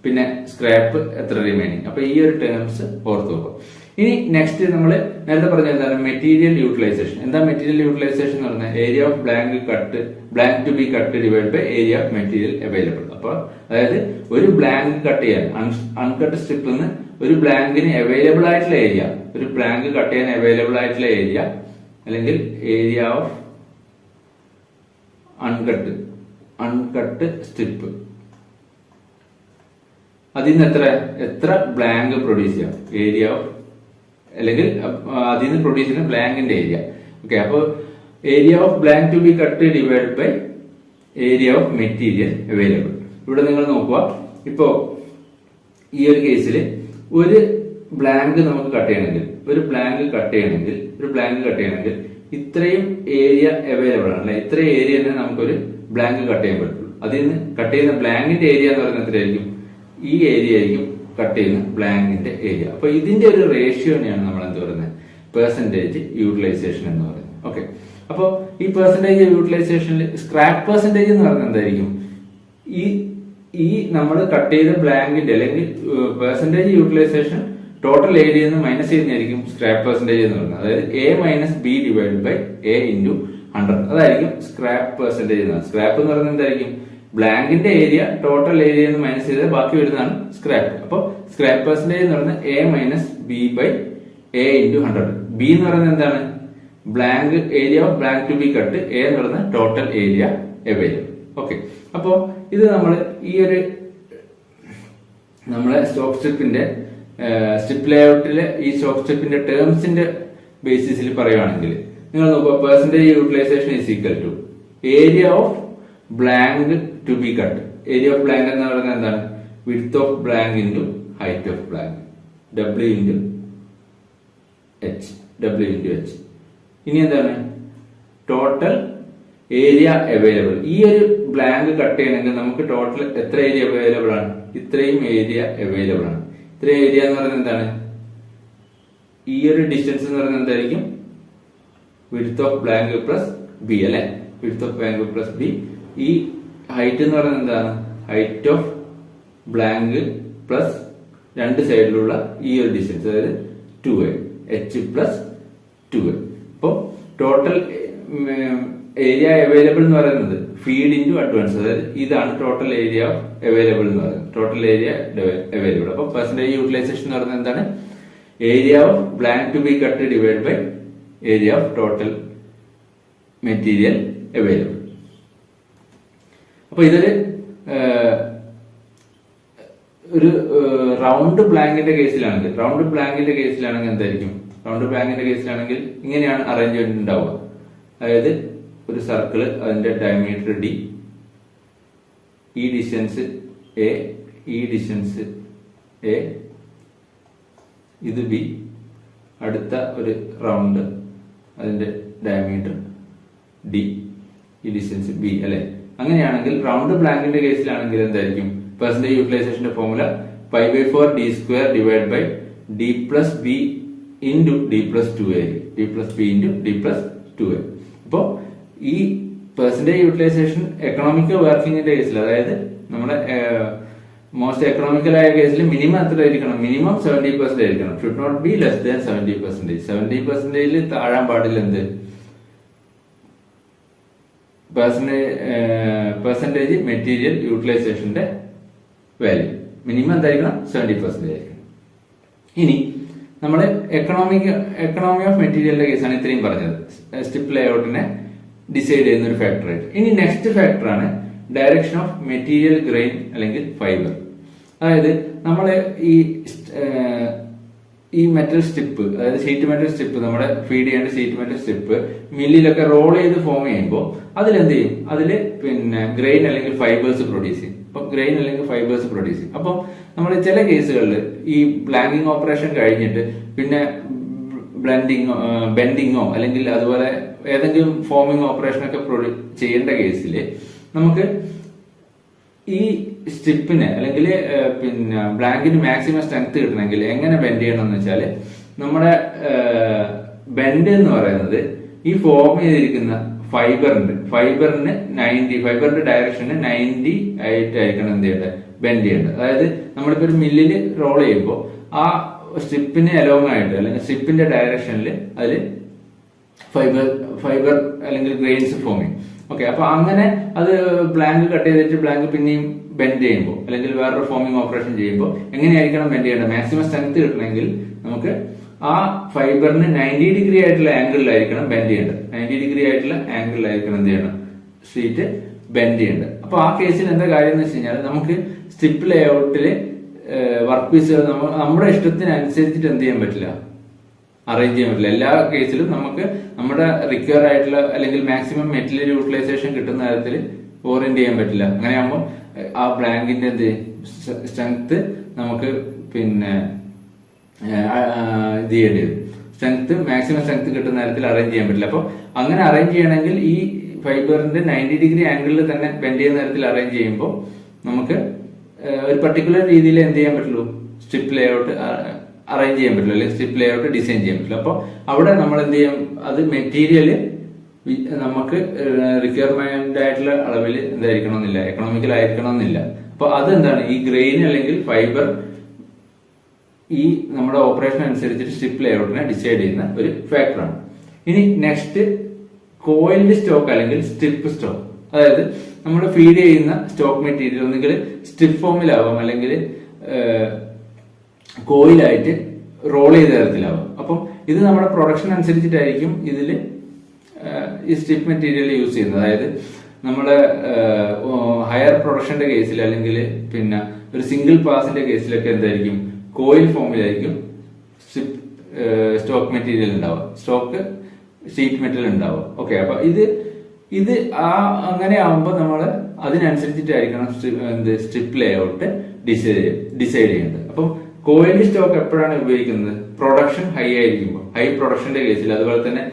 പിന്നെ സ്ക്രാപ്പ് എത്ര റിമൈനിങ് അപ്പൊ ഈ ഒരു ടേംസ് ഓർത്ത് വെക്കുക. ഇനി നെക്സ്റ്റ് നമ്മൾ നേരത്തെ പറഞ്ഞ എന്താണ്? മെറ്റീരിയൽ യൂട്ടിലൈസേഷൻ എന്താ മെറ്റീരിയൽ യൂട്ടിലൈസേഷൻ എന്ന് പറഞ്ഞാൽ area of blank cut blank to be cut divide by area of material available അപ്പൊ അതായത് ഒരു ബ്ലാങ്ക് കട്ട് ചെയ്യാൻ അൺകട്ട് സ്ട്രിപ്പിൽ നിന്ന് ഒരു ബ്ലാങ്കിന് അവൈലബിൾ ആയിട്ടുള്ള ഏരിയ ഒരു ബ്ലാങ്ക് കട്ട് ചെയ്യാൻ അവൈലബിൾ ആയിട്ടുള്ള ഏരിയ അല്ലെങ്കിൽ area of uncut uncut strip അതിൽ നിന്ന് എത്ര എത്ര ബ്ലാങ്ക് പ്രൊഡ്യൂസ് ചെയ്യാം? ഏരിയ അല്ലെങ്കിൽ അതിൽ നിന്ന് പ്രൊഡ്യൂസ് ചെയ്യുന്ന ബ്ലാങ്കിന്റെ ഏരിയ ഓക്കെ അപ്പോൾ area of blank to be cut divide by area of material available ഇവിടെ നിങ്ങൾ നോക്കുക. ഇപ്പോ ഈ ഒരു കേസിൽ ഒരു ബ്ലാങ്ക് നമുക്ക് കട്ട് ചെയ്യണമെങ്കിൽ ഒരു ബ്ലാങ്ക് കട്ട് ചെയ്യണമെങ്കിൽ ഒരു ബ്ലാങ്ക് കട്ട് ചെയ്യണമെങ്കിൽ ഇത്രയും ഏരിയ അവൈലബിൾ ആണ് അല്ലെ? ഇത്രയും ഏരിയ തന്നെ നമുക്കൊരു ബ്ലാങ്ക് കട്ട് ചെയ്യാൻ പറ്റുള്ളൂ. അതിൽ നിന്ന് കട്ട് ചെയ്യുന്ന ബ്ലാങ്കിന്റെ ഏരിയ എന്ന് പറയുന്നത് എത്രയായിരിക്കും? ഈ ഏരിയ ആയിരിക്കും കട്ട് ചെയ്യുന്ന ബ്ലാങ്കിന്റെ ഏരിയ അപ്പൊ ഇതിന്റെ ഒരു റേഷ്യോ തന്നെയാണ് നമ്മൾ എന്ത് പറയുന്നത്? പെർസെന്റേജ് യൂട്ടിലൈസേഷൻ എന്ന് പറയുന്നത്. ഓക്കെ അപ്പോ ഈ പെർസെന്റേജ് യൂട്ടിലൈസേഷനിൽ സ്ക്രാപ്പ് പെർസെന്റേജ് എന്ന് പറയുന്നത് എന്തായിരിക്കും? ഈ ഈ നമ്മൾ കട്ട് ചെയ്ത ബ്ലാങ്കിന്റെ അല്ലെങ്കിൽ പെർസെന്റേജ് യൂട്ടിലൈസേഷൻ ടോട്ടൽ ഏരിയ നിന്ന് മൈനസ് ചെയ്യുന്നതായിരിക്കും സ്ക്രാപ്പ് പെർസെന്റേജ് എന്ന് പറയുന്നത്. അതായത് A minus B divide by A into hundred അതായിരിക്കും സ്ക്രാപ്പ് പെർസെന്റേജ് എന്ന് സ്ക്രാപ്പ് എന്ന് പറയുന്നത് എന്തായിരിക്കും? ബ്ലാങ്കിന്റെ ഏരിയ ടോട്ടൽ ഏരിയ എന്ന് മൈനസ് ചെയ്ത് ബാക്കി വരുന്നതാണ് സ്ക്രാപ്പ് അപ്പോൾ സ്ക്രാപ്പ് പെർസെന്റേജ് എന്ന് പറയുന്നത് A minus B by A into hundred B എന്ന് പറയുന്നത് എന്താണ്? Blank area of blank to be cut A എന്ന് പറയുന്നത് ടോട്ടൽ ഏരിയ അവൈലബിൾ ഓക്കെ അപ്പോ ഇത് നമ്മൾ ഈ ഒരു നമ്മളെ സ്റ്റോക്ക് സ്ട്രിപ്പിന്റെ സ്ട്രിപ്പ് ലേഔട്ടിലെ ഈ ഷോക്ക് സ്റ്റെപ്പിന്റെ ടേംസിന്റെ ബേസിസിൽ പറയുകയാണെങ്കിൽ നിങ്ങൾ നോക്കുക percentage utilization is equal to area of blank to be cut area of blank എന്ന് പറയുന്നത് എന്താണ്? Width of blank into height of blank W into H W into H ഇനി എന്താണ്? ടോട്ടൽ ഏരിയ അവൈലബിൾ ഈ ഒരു ബ്ലാങ്ക് കട്ട് ചെയ്യണമെങ്കിൽ നമുക്ക് total എത്ര ഏരിയ അവൈലബിൾ ആണ്? ഇത്രയും ഏരിയ അവൈലബിൾ ആണ്. ഇത്രയും ഏരിയ എന്ന് പറയുന്നത് എന്താണ്? ഈ ഒരു ഡിസ്റ്റൻസ് എന്ന് പറയുന്നത് എന്തായിരിക്കും? Width of blank plus B അല്ലെ? Width of blank plus B ഈ ഹൈറ്റ് എന്ന് പറയുന്നത് എന്താണ്? ഹൈറ്റ് ഓഫ് ബ്ലാങ്ക് പ്ലസ് രണ്ട് സൈഡിലുള്ള ഈ ഒരു ഡിസ്റ്റൻസ് അതായത് two A H plus two A അപ്പോൾ ടോട്ടൽ ഏരിയ അവൈലബിൾ എന്ന് പറയുന്നത് ഫീഡ് ഇന്റു അഡ്വാൻസ് അതായത് ഇതാണ് ടോട്ടൽ ഏരിയ അവൈലബിൾ എന്ന് പറയുന്നത്. ടോട്ടൽ ഏരിയ അവൈലബിൾ അപ്പോൾ പെർസെന്റേജ് യൂട്ടിലൈസേഷൻ എന്ന് പറയുന്നത് എന്താണ്? Area of blank to be cut divide by area of total material available അപ്പൊ ഇതൊരു ഒരു റൗണ്ട് ബ്ലാങ്കിന്റെ കേസിലാണെങ്കിൽ റൗണ്ട് ബ്ലാങ്കിന്റെ കേസിലാണെങ്കിൽ എന്തായിരിക്കും? റൗണ്ട് ബ്ലാങ്കിന്റെ കേസിലാണെങ്കിൽ ഇങ്ങനെയാണ് അറേഞ്ച്മെന്റ് ഉണ്ടാവുക. അതായത് ഒരു സർക്കിൾ അതിന്റെ ഡയമീറ്റർ ഡി ഈ ഡിസ്റ്റൻസ് എ ഈ ഡിസ്റ്റൻസ് എ ഇത് ബി അടുത്ത ഒരു റൗണ്ട് അതിന്റെ ഡയമീറ്റർ ഡി ഈ ഡിസ്റ്റൻസ് ബി അല്ലെ? അങ്ങനെയാണെങ്കിൽ റൗണ്ട് ബ്ലാങ്കിന്റെ കേസിലാണെങ്കിൽ എന്തായിരിക്കും? Percentage യൂട്ടിലൈസേഷന്റെ formula pi by four D square divide by D plus B into D plus two A D plus B into D plus two A അപ്പോ ഈ percentage utilisation economical വർക്കിംഗിന്റെ കേസിൽ അതായത് നമ്മുടെ മോസ്റ്റ് എക്കണോമിക്കൽ ആയ കേസിൽ മിനിമം എത്ര ആയിരിക്കണം minimum seventy percent ആയിരിക്കണം. Should not be less than seventy percentage seventy പെർസെന്റേജിൽ താഴാൻ പാടില്ല എന്ത്? പെർസെന്റേജ് മെറ്റീരിയൽ യൂട്ടിലൈസേഷന്റെ വാല്യൂ മിനിമം എന്തായിരിക്കണം? സെവന്റി പെർസെന്റേജ് ആയിരിക്കണം. ഇനി നമ്മൾ എക്കണോമിക് എക്കണോമി ഓഫ് മെറ്റീരിയലിന്റെ കേസാണ് ഇത്രയും പറഞ്ഞത്. സ്റ്റിപ്പ് ലേഔട്ടിനെ ഡിസൈഡ് ചെയ്യുന്ന ഒരു ഫാക്ടർ ഫാക്ടറായിട്ട് ഇനി നെക്സ്റ്റ് ഫാക്ടർ ആണ് ഡയറക്ഷൻ ഓഫ് മെറ്റീരിയൽ ഗ്രെയിൻ അല്ലെങ്കിൽ ഫൈബർ അതായത് നമ്മൾ ഈ ഈ മെറ്റൽ സ്റ്റിപ്പ് അതായത് ഷീറ്റ് മെറ്റൽ സ്റ്റിപ്പ് നമ്മുടെ ഫീഡ് ചെയ്യേണ്ട ഷീറ്റ് മെറ്റൽ സ്റ്റിപ്പ് മില്ലിലൊക്കെ റോൾ ചെയ്ത് ഫോം ചെയ്യുമ്പോൾ അതിലെന്ത് ചെയ്യും? അതിൽ പിന്നെ ഗ്രെയിൻ അല്ലെങ്കിൽ ഫൈബേഴ്സ് പ്രൊഡ്യൂസ് ചെയ്യും. അപ്പൊ ഗ്രെയിൻ അല്ലെങ്കിൽ ഫൈബേഴ്സ് പ്രൊഡ്യൂസ് ചെയ്യും. അപ്പം നമ്മൾ ചില കേസുകളിൽ ഈ ബ്ലാങ്കിങ് ഓപ്പറേഷൻ കഴിഞ്ഞിട്ട് പിന്നെ ബ്ലെൻഡിങ്ങോ ബെൻഡിങ്ങോ അല്ലെങ്കിൽ അതുപോലെ ഏതെങ്കിലും ഫോമിംഗ് പ്രൊഡ്യൂ ചെയ്യേണ്ട കേസിൽ നമുക്ക് ഈ സ്റ്റിപ്പിന് അല്ലെങ്കിൽ പിന്നെ ബ്ലാങ്കിന് മാക്സിമം സ്ട്രെങ്ത് കിട്ടണമെങ്കിൽ എങ്ങനെ ബെൻഡ് ചെയ്യണം എന്ന് വെച്ചാൽ നമ്മുടെ ബെൻഡ് എന്ന് പറയുന്നത് ഈ ഫോം ചെയ്തിരിക്കുന്ന ഫൈബറിന്റെ ഫൈബറിന് നയന്റി ഫൈബറിന്റെ ഡയറക്ഷന് നയന്റി ആയിട്ട് ആയിരിക്കണം എന്ത് ചെയ്യേണ്ടത്? ബെൻഡ് ചെയ്യേണ്ടത്. അതായത് നമ്മളിപ്പോ ഒരു മില്ലിൽ റോൾ ചെയ്യുമ്പോൾ ആ സ്ട്രിപ്പിന് അലോങ് ആയിട്ട് അല്ലെങ്കിൽ സ്ട്രിപ്പിന്റെ ഡയറക്ഷനിൽ അതിൽ ഫൈബർ ഫൈബർ അല്ലെങ്കിൽ ഗ്രെയിൻസ് ഫോം ചെയ്യും. ഓക്കെ അപ്പൊ അങ്ങനെ അത് ബ്ലാങ്ക് കട്ട് ചെയ്തിട്ട് ബ്ലാങ്ക് പിന്നെയും ബെൻഡ് ചെയ്യുമ്പോൾ അല്ലെങ്കിൽ വേറൊരു ഫോമിങ് ഓപ്പറേഷൻ ചെയ്യുമ്പോൾ എങ്ങനെയായിരിക്കണം ബെൻഡ് ചെയ്യേണ്ടത്? മാക്സിമം സ്ട്രെങ്ത് കിട്ടണമെങ്കിൽ നമുക്ക് ആ ഫൈബറിന് നയന്റി ഡിഗ്രി ആയിട്ടുള്ള ആംഗിളിലായിരിക്കണം ബെൻഡ് ചെയ്യേണ്ടത്. നയന്റി ഡിഗ്രി ആയിട്ടുള്ള ആംഗിളിലായിരിക്കണം എന്ത് ചെയ്യണം ഷീറ്റ് ബെൻഡ് ചെയ്യേണ്ടത്. അപ്പൊ ആ കേസിൽ എന്താ കാര്യം എന്ന് വെച്ച് കഴിഞ്ഞാൽ നമുക്ക് സ്റ്റിപ്പ് ലേ ലേഔട്ടിൽ വർക്ക് പീസുകൾ നമ്മുടെ ഇഷ്ടത്തിനനുസരിച്ചിട്ട് എന്ത് ചെയ്യാൻ പറ്റില്ല. അറേഞ്ച് ചെയ്യാൻ പറ്റില്ല. എല്ലാ കേസിലും നമുക്ക് നമ്മുടെ റിക്വയർ ആയിട്ടുള്ള അല്ലെങ്കിൽ മാക്സിമം മെറ്റീരിയൽ യൂട്ടിലൈസേഷൻ കിട്ടുന്ന തരത്തിൽ ഓറിയന്റ് ചെയ്യാൻ പറ്റില്ല. അങ്ങനെയാകുമ്പോൾ ആ ബ്ലാങ്കിന്റെ എന്ത് സ്ട്രെങ്ത് നമുക്ക് പിന്നെ ഇത് ചെയ്യേണ്ടി വരും. സ്ട്രെങ്ത് മാക്സിമം സ്ട്രെങ്ത് കിട്ടുന്ന തരത്തിൽ അറേഞ്ച് ചെയ്യാൻ പറ്റില്ല. അപ്പോൾ അങ്ങനെ അറേഞ്ച് ചെയ്യണമെങ്കിൽ ഈ ഫൈബറിന്റെ നയന്റി ഡിഗ്രി ആംഗിളിൽ തന്നെ ബെൻഡ് ചെയ്യുന്ന തരത്തിൽ അറേഞ്ച് ചെയ്യുമ്പോൾ നമുക്ക് ഒരു പർട്ടിക്കുലർ രീതിയിൽ എന്ത് ചെയ്യാൻ പറ്റുള്ളൂ? സ്ട്രിപ്പ് ലേഔട്ട് അറേഞ്ച് ചെയ്യാൻ പറ്റുള്ളൂ അല്ലെങ്കിൽ സ്ട്രിപ്പ് ലേഔട്ട് ഡിസൈൻ ചെയ്യാൻ പറ്റില്ല അപ്പോൾ അവിടെ നമ്മൾ എന്ത് ചെയ്യും? അത് മെറ്റീരിയൽ നമുക്ക് റിക്വയർമെന്റ് ആയിട്ടുള്ള അളവിൽ എന്തായിരിക്കണം എന്നില്ല എക്കണോമിക്കൽ ആയിരിക്കണം എന്നില്ല അപ്പൊ അതെന്താണ്? ഈ ഗ്രെയിൻ അല്ലെങ്കിൽ ഫൈബർ ഈ നമ്മുടെ ഓപ്പറേഷൻ അനുസരിച്ചിട്ട് സ്ട്രിപ്പ് ലേഔട്ടിനെ ഡിസൈഡ് ചെയ്യുന്ന ഒരു ഫാക്ടറാണ് ഇനി നെക്സ്റ്റ് കോയിൽഡ് സ്റ്റോക്ക് അല്ലെങ്കിൽ സ്ട്രിപ്പ് സ്റ്റോക്ക് അതായത് നമ്മൾ ഫീഡ് ചെയ്യുന്ന സ്റ്റോക്ക് മെറ്റീരിയൽ ഒന്നുകിൽ സ്റ്റിഫ് ഫോമിലാവാം അല്ലെങ്കിൽ കോയിലായിട്ട് റോൾ ചെയ്ത തരത്തിലാവും. അപ്പം ഇത് നമ്മുടെ പ്രൊഡക്ഷൻ അനുസരിച്ചിട്ടായിരിക്കും ഇതിൽ ഈ സ്റ്റിഫ് മെറ്റീരിയൽ യൂസ് ചെയ്യുന്നത്. അതായത് നമ്മുടെ ഹയർ പ്രൊഡക്ഷന്റെ കേസിൽ അല്ലെങ്കിൽ പിന്നെ ഒരു സിംഗിൾ പാസിന്റെ കേസിലൊക്കെ എന്തായിരിക്കും? കോയിൽ ഫോമിലായിരിക്കും സ്റ്റോക്ക് മെറ്റീരിയൽ ഉണ്ടാവുക. സ്റ്റോക്ക് ഷീറ്റ് മെറ്റീരിയൽ ഉണ്ടാവുക. ഓക്കെ അപ്പൊ ഇത് ഇത് ആ അങ്ങനെ ആവുമ്പോൾ നമ്മൾ അതിനനുസരിച്ചിട്ടായിരിക്കണം എന്ത് സ്ട്രിപ്പ് ലേഔട്ട് ഡിസൈഡ് ഡിസൈഡ് ചെയ്യേണ്ടത്. അപ്പം കോയിൽഡ് സ്റ്റോക്ക് എപ്പോഴാണ് ഉപയോഗിക്കുന്നത്? പ്രൊഡക്ഷൻ ഹൈ ആയിരിക്കുമ്പോൾ ഹൈ പ്രൊഡക്ഷന്റെ കേസിൽ അതുപോലെ തന്നെ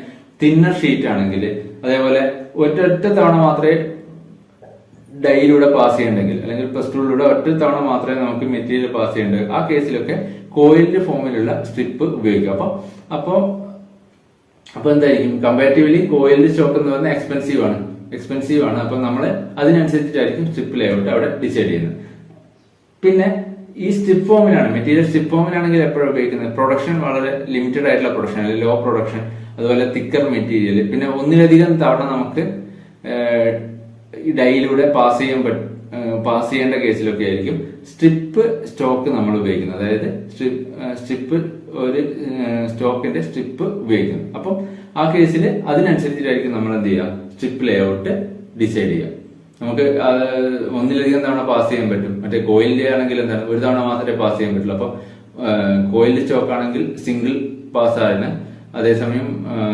തിന്നർ ഷീറ്റ് ആണെങ്കിൽ അതേപോലെ ഒറ്റ തവണ മാത്രമേ ഡൈയിലൂടെ പാസ് ചെയ്യണ്ടെങ്കിൽ അല്ലെങ്കിൽ പ്ലസ് പ്ലസ്റ്റിലൂടെ ഒറ്റ തവണ മാത്രമേ നമുക്ക് മെറ്റീരിയൽ പാസ് ചെയ്യേണ്ടത് ആ കേസിലൊക്കെ കോയിലിന്റെ ഫോമിലുള്ള സ്ട്രിപ്പ് ഉപയോഗിക്കുക അപ്പൊ അപ്പൊ അപ്പൊ എന്തായിരിക്കും? കമ്പാരിറ്റീവ്ലി കോയിലിന്റെ സ്റ്റോക്ക് എന്ന് പറഞ്ഞാൽ എക്സ്പെൻസീവ് ആണ്. എക്സ്പെൻസീവ് ആണ്. അപ്പൊ നമ്മൾ അതിനനുസരിച്ചിട്ടായിരിക്കും സ്ട്രിപ്പ് ലേഔട്ട് അവിടെ ഡിസൈഡ് ചെയ്യുന്നത്. പിന്നെ ഈ സ്റ്റിപ്പ് ഫോമിലാണ് മെറ്റീരിയൽ സ്റ്റിപ്പ് ഫോമിലാണെങ്കിൽ എപ്പോഴും ഉപയോഗിക്കുന്നത്? പ്രൊഡക്ഷൻ വളരെ ലിമിറ്റഡ് ആയിട്ടുള്ള പ്രൊഡക്ഷൻ അല്ലെങ്കിൽ ലോ പ്രൊഡക്ഷൻ അതുപോലെ തിക്കർ മെറ്റീരിയൽ പിന്നെ ഒന്നിലധികം തവണ നമുക്ക് ഡൈയിലൂടെ പാസ് ചെയ്യാൻ പാസ് ചെയ്യേണ്ട കേസിലൊക്കെ ആയിരിക്കും. സ്ട്രിപ്പ് സ്റ്റോക്ക് നമ്മൾ ഉപയോഗിക്കുന്നത്. അതായത് സ്ട്രിപ്പ് ഒരു സ്റ്റോക്കിന്റെ സ്ട്രിപ്പ് ഉപയോഗിക്കുന്നത്. അപ്പം ആ കേസിൽ അതിനനുസരിച്ചിട്ടായിരിക്കും നമ്മൾ എന്ത് ചെയ്യുക? സ്ട്രിപ്പ് ലേഔട്ട് ഡിസൈഡ് ചെയ്യുക. നമുക്ക് ഒന്നിലധികം തവണ പാസ് ചെയ്യാൻ പറ്റും. മറ്റേ കോയിലിന്റെ ആണെങ്കിൽ എന്താണ്? ഒരു തവണ മാത്രമേ പാസ് ചെയ്യാൻ പറ്റുള്ളൂ. അപ്പൊ കോയിലിന്റെ സ്റ്റോക്ക് ആണെങ്കിൽ സിംഗിൾ പാസ് ആണ് അതേസമയം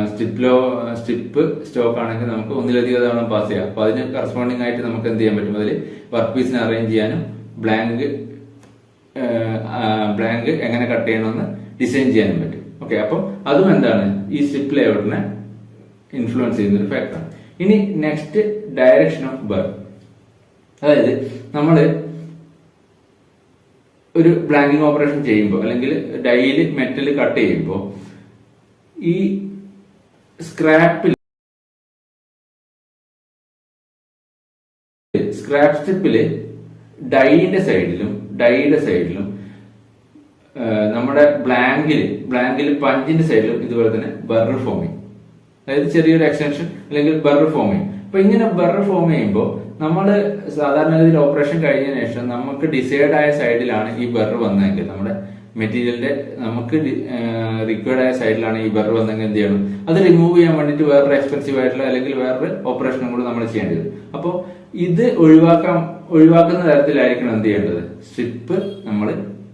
സ്റ്റിപ്പിലോ സ്റ്റിപ്പ് സ്റ്റോക്ക് ആണെങ്കിൽ നമുക്ക് ഒന്നിലധികം തവണ പാസ് ചെയ്യാം. അപ്പൊ അതിന് കറസ്പോണ്ടിങ് ആയിട്ട് നമുക്ക് എന്ത് ചെയ്യാൻ പറ്റും? അതിൽ വർക്ക് പീസിനെ അറേഞ്ച് ചെയ്യാനും ബ്ലാങ്ക് ബ്ലാങ്ക് എങ്ങനെ കട്ട് ചെയ്യണമെന്ന് ഡിസൈൻ ചെയ്യാനും പറ്റും. ഓക്കെ അപ്പം അതും എന്താണ്? ഈ സ്റ്റിപ്പ് ലേഔട്ടിനെ ഇൻഫ്ലുവൻസ് ചെയ്യുന്ന ഒരു ഫാക്ടറാണ് ഇനി നെക്സ്റ്റ് ഡയറക്ഷൻ ഓഫ് ബർ അതായത് നമ്മൾ ഒരു ബ്ലാങ്കിങ് ഓപ്പറേഷൻ ചെയ്യുമ്പോൾ അല്ലെങ്കിൽ ഡൈയിൽ മെറ്റൽ കട്ട് ചെയ്യുമ്പോൾ ഈ സ്ക്രാപ്പിൽ സ്ക്രാപ്പ് സ്ട്രിപ്പിൽ ഡൈയുടെ സൈഡിലും ഡൈയുടെ സൈഡിലും നമ്മുടെ ബ്ലാങ്കിൽ ബ്ലാങ്കിൽ പഞ്ചിന്റെ സൈഡിലും ഇതുപോലെ തന്നെ ബർർ ഫോം അതായത് ചെറിയൊരു എക്സ്റ്റൻഷൻ അല്ലെങ്കിൽ ബർർ ഫോം ചെയ്യും. അപ്പൊ ഇങ്ങനെ ബർർ ഫോം ചെയ്യുമ്പോൾ നമ്മൾ സാധാരണഗതിയിൽ ഓപ്പറേഷൻ കഴിഞ്ഞതിന് ശേഷം നമുക്ക് ഡിസൈഡ് ആയ സൈഡിലാണ് ഈ ബർർ വന്നതെങ്കിൽ നമ്മുടെ മെറ്റീരിയലിന്റെ നമുക്ക് റിക്വയർഡ് ആയ സൈഡിലാണ് ഈ ബെറർ വന്നെങ്കിൽ എന്ത് ചെയ്യണം? അത് റിമൂവ് ചെയ്യാൻ വേണ്ടിയിട്ട് വേറൊരു എക്സ്പെൻസീവ് ആയിട്ടുള്ള അല്ലെങ്കിൽ വേറൊരു ഓപ്പറേഷനും കൂടെ നമ്മൾ ചെയ്യേണ്ടി വരും. അപ്പോൾ ഇത് ഒഴിവാക്കാൻ ഒഴിവാക്കുന്ന തരത്തിലായിരിക്കണം എന്ത് ചെയ്യേണ്ടത്? സ്ട്രിപ്പ് നമ്മൾ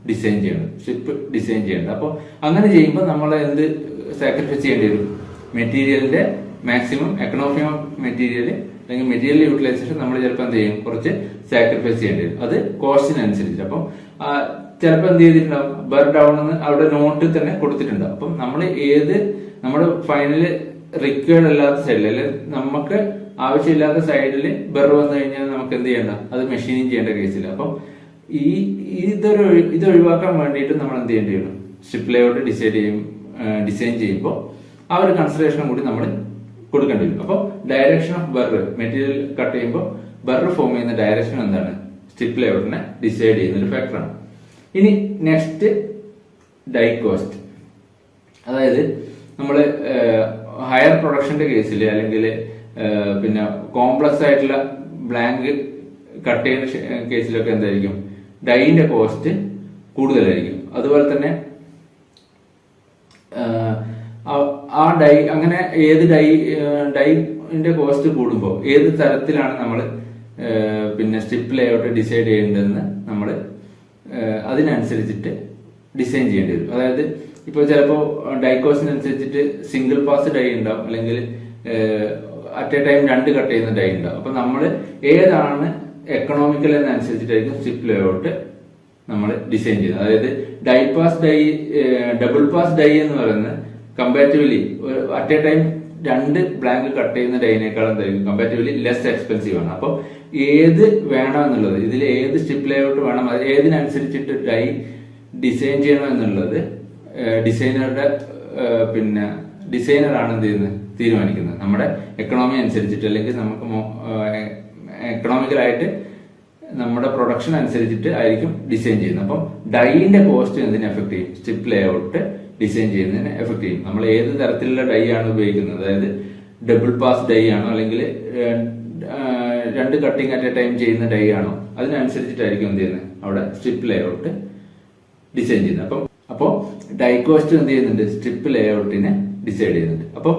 ഡിസൈൻ ചെയ്യണം. സ്ട്രിപ്പ് ഡിസൈൻ ചെയ്യേണ്ടത്. അപ്പോൾ അങ്ങനെ ചെയ്യുമ്പോൾ നമ്മൾ എന്ത് സാക്രിഫൈസ് ചെയ്യേണ്ടി വരും? മെറ്റീരിയലിന്റെ മാക്സിമം എക്കണോമി മെറ്റീരിയൽ അല്ലെങ്കിൽ മെറ്റീരിയൽ യൂട്ടിലൈസേഷൻ നമ്മൾ ചിലപ്പോൾ എന്ത് ചെയ്യും? കുറച്ച് സാക്രിഫൈസ് ചെയ്യേണ്ടി വരും. അത് കോസ്റ്റിനനുസരിച്ച് അപ്പം ചിലപ്പോൾ എന്ത് ചെയ്തിട്ടുണ്ടാവും? ബർ ഡൗൺ എന്ന് അവിടെ നോട്ടിൽ തന്നെ കൊടുത്തിട്ടുണ്ടാവും അപ്പം നമ്മൾ ഏത് നമ്മുടെ ഫൈനൽ റിക്വേർഡ് അല്ലാത്ത സൈഡിൽ അല്ലെങ്കിൽ നമുക്ക് ആവശ്യമില്ലാത്ത സൈഡിൽ ബർ വന്നു കഴിഞ്ഞാൽ നമുക്ക് എന്ത് ചെയ്യണ്ട? അത് മെഷീനിങ് ചെയ്യേണ്ട കേസില്ല അപ്പം ഈ ഇതൊരു ഇത് ഒഴിവാക്കാൻ വേണ്ടിയിട്ട് നമ്മൾ എന്ത് ചെയ്യേണ്ടി വരും? സ്ട്രിപ്പ് ലേഔട്ട് ഡിസൈഡ് ചെയ്യും ഡിസൈൻ ചെയ്യുമ്പോൾ ആ ഒരു കൺസിഡറേഷൻ കൂടി നമ്മൾ കൊടുക്കേണ്ടി വരും. അപ്പോൾ direction of burr material cut ചെയ്യുമ്പോൾ ബർ ഫോം ചെയ്യുന്ന ഡയറക്ഷൻ എന്താണ്? സ്ട്രിപ്പ് ലേഔട്ടിനെ ഡിസൈഡ് ചെയ്യുന്ന ഒരു ഫാക്ടറാണ് ഇനി നെക്സ്റ്റ് ഡൈ കോസ്റ്റ് അതായത് നമ്മൾ ഹയർ പ്രൊഡക്ഷന്റെ കേസിൽ അല്ലെങ്കിൽ പിന്നെ കോംപ്ലക്സ് ആയിട്ടുള്ള ബ്ലാങ്ക് കട്ട് ചെയ്യുന്ന കേസിലൊക്കെ എന്തായിരിക്കും? ഡൈന്റെ കോസ്റ്റ് കൂടുതലായിരിക്കും. അതുപോലെ തന്നെ ആ- ഡൈ അങ്ങനെ ഏത് ഡൈ ഡൈന്റെ കോസ്റ്റ് കൂടുമ്പോൾ ഏത് തരത്തിലാണ് നമ്മൾ പിന്നെ സ്ട്രിപ്പ് ലേഔട്ട് ഡിസൈഡ് ചെയ്യേണ്ടതെന്ന് നമ്മൾ അതിനനുസരിച്ചിട്ട് ഡിസൈൻ ചെയ്യേണ്ടി വരും. അതായത് ഇപ്പോൾ ചിലപ്പോൾ ഡൈക്കോസിനനുസരിച്ചിട്ട് സിംഗിൾ പാസ് ഡൈ ഉണ്ടാവും. അല്ലെങ്കിൽ അറ്റ് എ ടൈം രണ്ട് കട്ട് ചെയ്യുന്ന ഡൈ ഉണ്ടാവും. അപ്പൊ നമ്മൾ ഏതാണ് എക്കണോമിക്കൽ എന്നനുസരിച്ചിട്ടായിരിക്കും സ്ട്രിപ്പ് ലേഔട്ട് നമ്മൾ ഡിസൈൻ ചെയ്യുന്നത്. അതായത് die pass die double pass die എന്ന് പറയുന്നത് കമ്പാരിറ്റീവ്ലി അറ്റ് എ ടൈം രണ്ട് ബ്ലാങ്ക് കട്ട് ചെയ്യുന്ന ഡൈനേക്കാൾ എന്തായിരിക്കും കമ്പാരിറ്റീവ്ലി ലെസ് എക്സ്പെൻസീവ് ആണ്. അപ്പോൾ ഏത് വേണം എന്നുള്ളത് ഇതിൽ ഏത് സ്ട്രിപ്പ് ലേഔട്ട് വേണം ഏതിനനുസരിച്ചിട്ട് ഡൈ ഡിസൈൻ ചെയ്യണം എന്നുള്ളത് ഡിസൈനറുടെ പിന്നെ ഡിസൈനറാണ് എന്ത് ചെയ്യുന്നത്? തീരുമാനിക്കുന്നത്. നമ്മുടെ എക്കണോമി അനുസരിച്ചിട്ട് അല്ലെങ്കിൽ നമുക്ക് എക്കണോമിക്കലായിട്ട് നമ്മുടെ പ്രൊഡക്ഷൻ അനുസരിച്ചിട്ട് ആയിരിക്കും ഡിസൈൻ ചെയ്യുന്നത്. അപ്പം ഡൈന്റെ കോസ്റ്റ് എന്തിനെ എഫക്ട് ചെയ്യും? സ്ട്രിപ്പ് ലേഔട്ട് ഡിസൈൻ ചെയ്യുന്നതിന് എഫക്ട് ചെയ്യും. നമ്മൾ ഏത് തരത്തിലുള്ള ഡൈ ആണ് ഉപയോഗിക്കുന്നത്? അതായത് ഡബിൾ പാസ് ഡൈ ആണോ അല്ലെങ്കിൽ രണ്ട് കട്ടിങ് അറ്റ് എ ടൈം ചെയ്യുന്ന ഡൈ ആണോ? അതിനനുസരിച്ചിട്ടായിരിക്കും എന്ത് ചെയ്യുന്നത്? അവിടെ സ്ട്രിപ്പ് ലേഔട്ട് ഡിസൈൻ ചെയ്യുന്നത്. അപ്പം അപ്പോൾ ഡൈ കോസ്റ്റ് എന്ത് ചെയ്യുന്നുണ്ട്? സ്ട്രിപ്പ് ലേഔട്ടിനെ ഡിസൈഡ് ചെയ്യുന്നുണ്ട്. അപ്പോൾ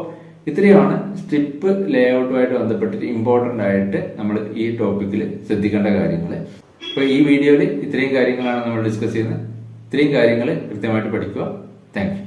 ഇത്രയുമാണ് സ്ട്രിപ്പ് ലേഔട്ടുമായിട്ട് ബന്ധപ്പെട്ടിട്ട് ഇമ്പോർട്ടന്റ് ആയിട്ട് നമ്മൾ ഈ ടോപ്പിക്കിൽ ശ്രദ്ധിക്കേണ്ട കാര്യങ്ങൾ അപ്പോൾ ഈ വീഡിയോയിൽ ഇത്രയും കാര്യങ്ങളാണ് നമ്മൾ ഡിസ്കസ് ചെയ്യുന്നത്. ഇത്രയും കാര്യങ്ങൾ കൃത്യമായിട്ട് പഠിക്കുക. താങ്ക്